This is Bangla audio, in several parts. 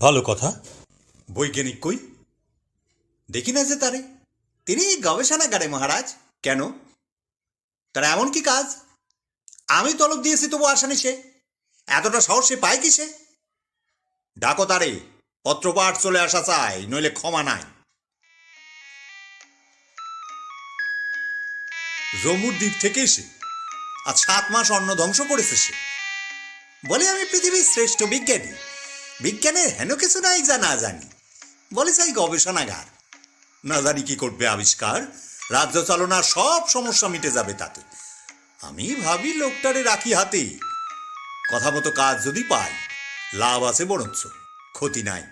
ভালো কথা। বৈজ্ঞানিক কই? দেখি না যে তারে। তিনি গবেষণাগারে, মহারাজ। কেন? তার এমন কি কাজ? আমি তলব দিয়েছি, তবু আসানি সে। এতটা সহজ সে পায় কি সে? ডাকো তারে, পত্রপাঠ চলে আসা চাই, নইলে ক্ষমা নাই। জম্মুর দ্বীপ থেকে এসে আজ সাত মাস অন্ন ধ্বংস করেছে সে। বলে আমি পৃথিবীর শ্রেষ্ঠ বিজ্ঞানী। বিজ্ঞানের হেন কিছু নাই যা না জানি। বলে চাই গবেষণাগার। না জানি কি করবে আবিষ্কার। রাজ্য চালনার সব সমস্যা মিটে যাবে তাতে। আমি ভাবি লোকটারে রাখি হাতে। কথা মতো কাজ যদি পাই, লাভ আছে বরঞ্চ, ক্ষতি নাই।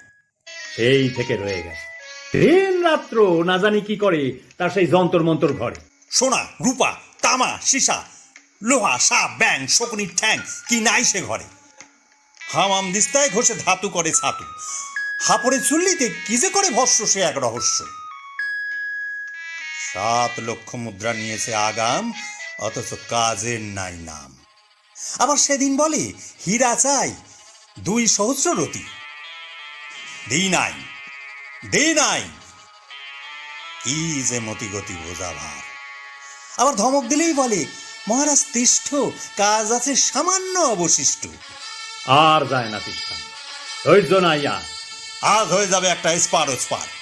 সেই থেকে রয়ে গেছে। দিন রাত্র না জানি কি করে তার সেই যন্তর মন্তর ঘরে। সোনা, রূপা, তামা, সীসা, লোহা, সাপ ব্যাং শকুনির ঠ্যাং, কি নাই সে ঘরে? হামাম দিস্তায় ঘষে ধাতু করে ছাতু। হাপড়ে চুল্লিতে কি যে করে ভস্য সে এক রহস্য? সাত লক্ষ মুদ্রা নিয়েছে আগাম, অথচ কাজের নাই নাম। আবার সেদিন বলে, হীরা চাই, দুই সহস্র রতি। দিই নাই, দে নাই, কি যে মতিগতি বোঝা ভার আবার ধমক দিলেই বলে মহারাজ তিষ্ঠ কাজ আছে সামান্য অবশিষ্ট। আর যায় না তিষ্ঠা। ধৈর্য নাই আর। আজ হয়ে যাবে একটা স্পার ও স্পার